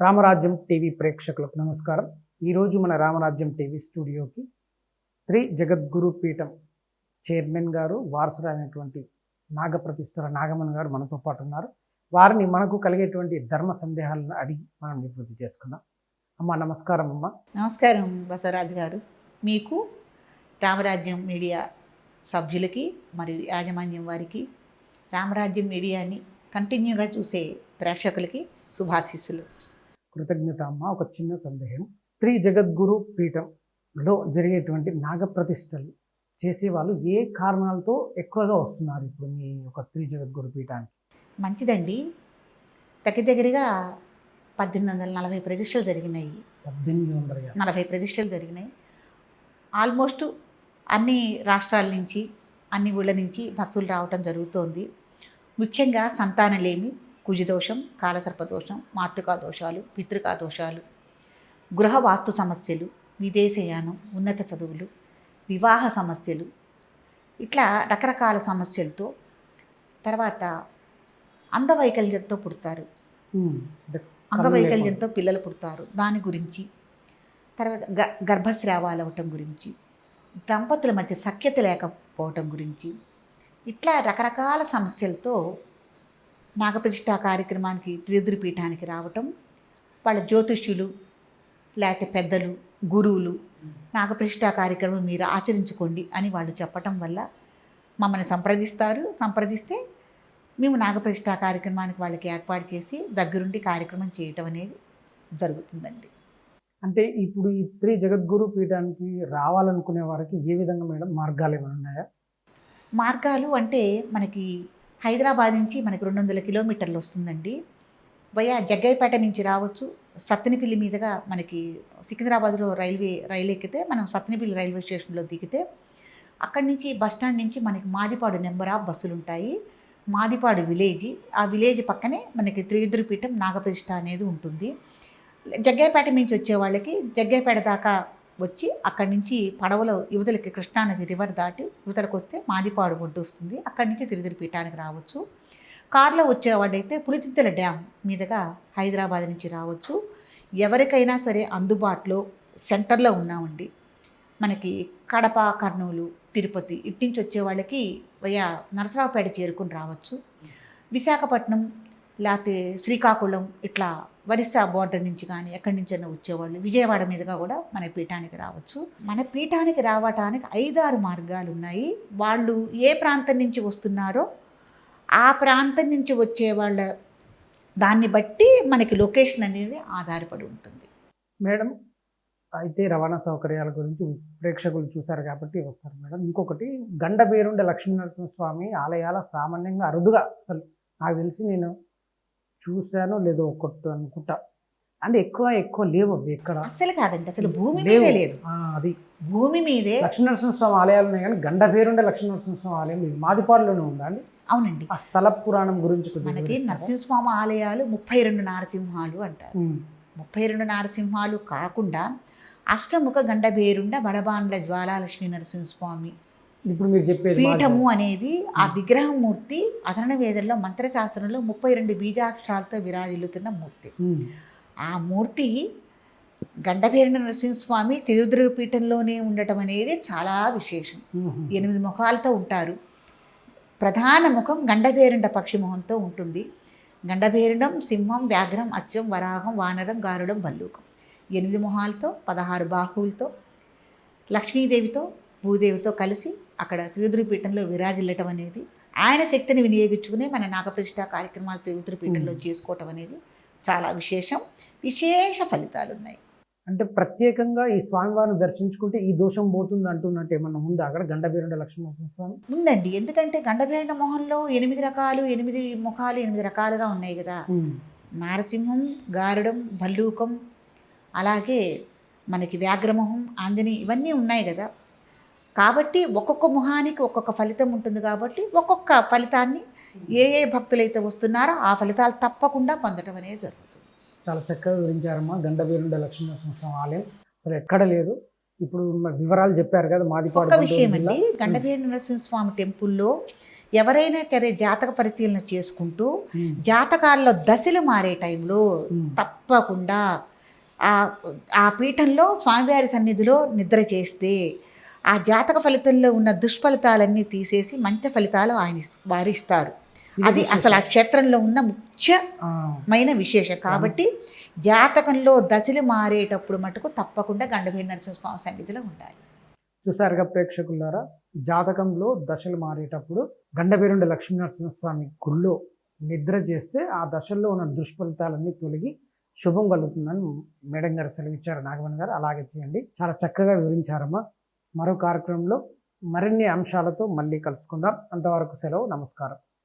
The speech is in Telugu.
రామరాజ్యం టీవీ ప్రేక్షకులకు నమస్కారం. ఈరోజు మన రామరాజ్యం టీవీ స్టూడియోకి శ్రీ జగద్గురు పీఠం చైర్మన్ గారు వారసుడైనటువంటి నాగప్రతిష్ఠుల నాగమన్ గారు మనతో పాటు ఉన్నారు. వారిని మనకు కలిగేటువంటి ధర్మ సందేహాలను అడిగి మనం నివృత్తి చేసుకుందాం. అమ్మ నమస్కారం అమ్మ. నమస్కారం బసవరాజు గారు. మీకు రామరాజ్యం మీడియా సభ్యులకి మరియు యాజమాన్యం వారికి రామరాజ్యం మీడియాని కంటిన్యూగా చూసే ప్రేక్షకులకి శుభాశీస్సులు. కృతజ్ఞత అమ్మ ఒక చిన్న సందేహం. శ్రీ జగద్గురు పీఠంలో జరిగేటువంటి నాగప్రతిష్టలు చేసేవాళ్ళు ఏ కారణాలతో ఎక్కువగా వస్తున్నారు ఇప్పుడు మీ యొక్క శ్రీ జగద్గురు పీఠానికి? మంచిదండి. దగ్గర దగ్గరగా పద్దెనిమిది వందల నలభై ప్రతిష్టలు జరిగినాయి. పద్దెనిమిది వందల. నలభై ప్రతిష్టలు జరిగినాయి. ఆల్మోస్ట్ అన్ని రాష్ట్రాల నుంచి అన్ని ఊళ్ళ నుంచి భక్తులు రావటం జరుగుతోంది. ముఖ్యంగా సంతానలేమి కుజదోషం కాలసర్పదోషం మాతృకా దోషాలు పితృకా దోషాలు గృహ వాస్తు సమస్యలు విదేశయానం ఉన్నత చదువులు వివాహ సమస్యలు ఇట్లా రకరకాల సమస్యలతో తర్వాత అంగవైకల్యంతో పుడతారు. అంగవైకల్యంతో పిల్లలు పుడతారు. దాని గురించి తర్వాత గ గర్భస్రావాలు అవటం గురించి దంపతుల మధ్య సఖ్యత లేకపోవటం గురించి ఇట్లా రకరకాల సమస్యలతో నాగప్రతిష్ఠ కార్యక్రమానికి త్రిదురి పీఠానికి రావటం వాళ్ళ జ్యోతిష్యులు లేకపోతే పెద్దలు గురువులు నాగప్రతిష్ఠ కార్యక్రమం మీరు ఆచరించుకోండి అని వాళ్ళు చెప్పటం వల్ల మమ్మల్ని సంప్రదిస్తారు. సంప్రదిస్తే మేము నాగప్రతిష్ఠ కార్యక్రమానికి వాళ్ళకి ఏర్పాటు చేసి దగ్గరుండి కార్యక్రమం చేయటం అనేది జరుగుతుందండి. అంటే ఇప్పుడు ఈ శ్రీ జగద్గురు పీఠానికి రావాలనుకునే వారికి ఏ విధంగా మేడం మార్గాలు ఏమైనా ఉన్నాయా? మార్గాలు అంటే మనకి హైదరాబాద్ నుంచి మనకి రెండు వందల కిలోమీటర్లు వస్తుందండి. వయా జగ్గైపేట నుంచి రావచ్చు. సత్తెనపల్లి మీదుగా మనకి సికింద్రాబాద్లో రైల్వే రైలు ఎక్కితే మనం సత్తెనపల్లి రైల్వే స్టేషన్లో దిగితే అక్కడి నుంచి బస్ స్టాండ్ నుంచి మనకి మాదిపాడు నెంబర్ ఆఫ్ బస్సులు ఉంటాయి మాదిపాడు విలేజ్ ఆ విలేజ్ పక్కనే మనకి త్రియుద్రపీఠం నాగప్రతిష్ట అనేది ఉంటుంది. జగ్గైపేట నుంచి వచ్చే వాళ్ళకి జగ్గైపేట దాకా వచ్చి అక్కడి నుంచి పడవలో యువతలకి కృష్ణానది రివర్ దాటి యువతలకు వస్తే మాదిపాడు ఒడ్డు వస్తుంది. అక్కడి నుంచి తిరుదిరి పీఠానికి రావచ్చు. కారులో వచ్చేవాడైతే పులిచింతల డ్యామ్ మీదుగా హైదరాబాద్ నుంచి రావచ్చు. ఎవరికైనా సరే అందుబాటులో సెంటర్లో ఉన్నామండి. మనకి కడప కర్నూలు తిరుపతి ఇటు నుంచి వచ్చే వాళ్ళకి వయా నరసరావుపేట చేరుకుని రావచ్చు. విశాఖపట్నం లేకపోతే శ్రీకాకుళం ఇట్లా వరిసా బోర్డర్ నుంచి కానీ ఎక్కడి నుంచైనా వచ్చేవాళ్ళు. విజయవాడ మీదుగా కూడా మన పీఠానికి రావచ్చు. మన పీఠానికి రావటానికి ఐదారు మార్గాలు ఉన్నాయి. వాళ్ళు ఏ ప్రాంతం నుంచి వస్తున్నారో ఆ ప్రాంతం నుంచి వచ్చే వాళ్ళ దాన్ని బట్టి మనకి లొకేషన్ అనేది ఆధారపడి ఉంటుంది. మేడం అయితే రవాణా సౌకర్యాల గురించి ప్రేక్షకులు చూశారు కాబట్టి వస్తారు మేడం. ఇంకొకటి గండబేరుండ లక్ష్మీనరసింహ స్వామి ఆలయాల సామాన్యంగా అరుదుగా అసలు నాకు తెలిసి నేను చూశాను లేదో ఒకటి అనుకుంటా. అంటే ఎక్కువ ఎక్కువ లేవు అవి ఎక్కడ. అస్సలు కాదండి అసలు భూమి లేవు. మీదే లేదు. అది. భూమి మీదే. లక్ష్మీనరసింహ స్వామి ఆలయాలు ఉన్నాయి కానీ గండబేరుండ లక్ష్మీనరసింహ స్వామి ఆలయం ఇది మాదిపాడులోనే ఉందా అండి? అవునండి. ఆ స్థల పురాణం గురించి కొద్దిగా మనకి వివరిస్తారా? నరసింహస్వామి ఆలయాలు ముప్పై రెండు నారసింహాలు అంటారు. ఉమ్, ముప్పై రెండు నారసింహాలు కాకుండా అష్టముఖ గండబేరుండ బడబాండ్ల జ్వాలాలక్ష్మీ నరసింహస్వామి ఇప్పుడు మీరు చెప్పేది పీఠము అనేది ఆ విగ్రహం మూర్తి అధరణ వేదంలో మంత్రశాస్త్రంలో ముప్పై రెండు బీజాక్షరాలతో విరాజిల్లుతున్న మూర్తి. ఆ మూర్తి గండభేరుండ నరసింహస్వామి తిరుదురు పీఠంలోనే ఉండటం అనేది చాలా విశేషం. ఎనిమిది ముఖాలతో ఉంటారు. ప్రధాన ముఖం గండభేరుండ పక్షి మొహంతో ఉంటుంది. గండభేరుండం సింహం వ్యాఘ్రం అశ్వం వరాహం వానరం గారుడం భల్లూకం ఎనిమిది మొహాలతో పదహారు బాహువులతో లక్ష్మీదేవితో భూదేవితో కలిసి అక్కడ పీఠంలో విరాజిల్లటం అనేది ఆయన శక్తిని వినియోగించుకునే మన నాగప్రతిష్ఠ కార్యక్రమాలు త్రియుద్రి పీఠంలో చేసుకోవటం అనేది చాలా విశేషం. విశేష ఫలితాలు ఉన్నాయి. అంటే ప్రత్యేకంగా ఈ స్వామివారిని దర్శించుకుంటే ఈ దోషం పోతుంది అంటున్నట్టు ఏమన్నా ఉందా? అక్కడ గండబేరుండ లక్ష్మీనరసింహ స్వామి? ఉందండి. ఎందుకంటే గండభేరుండ మొహంలో ఎనిమిది రకాలు ఎనిమిది ముఖాలు ఎనిమిది రకాలుగా ఉన్నాయి కదా. నారసింహం గారుడం భల్లూకం అలాగే మనకి వ్యాఘ్రమొహం ఆంజని ఇవన్నీ ఉన్నాయి కదా. కాబట్టి ఒక్కొక్క ముఖానికి ఒక్కొక్క ఫలితం ఉంటుంది కాబట్టి ఒక్కొక్క ఫలితాన్ని ఏ ఏ భక్తులైతే వస్తున్నారో ఆ ఫలితాలు తప్పకుండా పొందడం అనేది జరుగుతుంది. చాలా చక్కగా వివరించారమ్మా. గండబేరుండ లక్ష్మీనరసింహ స్వామి ఆలయం. అసలు ఎక్కడ లేదు. ఇప్పుడు వివరాలు చెప్పారు కదా ఒక్క గుంటూరు విషయం. అండి గండభేరు నరసింహస్వామి టెంపుల్లో ఎవరైనా సరే జాతక పరిశీలన చేసుకుంటూ జాతకాల్లో దశలు మారే టైంలో తప్పకుండా ఆ ఆ పీఠంలో స్వామివారి సన్నిధిలో నిద్ర చేస్తే ఆ జాతక ఫలితంలో ఉన్న దుష్ఫలితాలన్నీ తీసేసి మంచి ఫలితాలు ఆయన ఇస్- వారు ఇస్తారు. ఇది అది. అసలు ఆ క్షేత్రంలో ఉన్న ముఖ్యమైన విశేషం. కాబట్టి జాతకంలో దశలు మారేటప్పుడు మటుకు తప్పకుండా గండభీర నరసింహస్వామి సన్నిధిలో ఉండాలి. చూసారుగా ప్రేక్షకులారా జాతకంలో దశలు మారేటప్పుడు గండబేరుండ లక్ష్మీనరసింహస్వామి గుళ్ళో నిద్ర చేస్తే ఆ దశల్లో ఉన్న దుష్ఫలితాలన్నీ తొలగి శుభం కలుగుతుందని మేడం గారు సెలవిచ్చారు. నాగమణి గారు అలాగే చేయండి. చాలా చక్కగా వివరించారమ్మా. మరో కార్యక్రమంలో మరిన్ని అంశాలతో మళ్ళీ కలుసుకుందాం. అంతవరకు సెలవు నమస్కారం.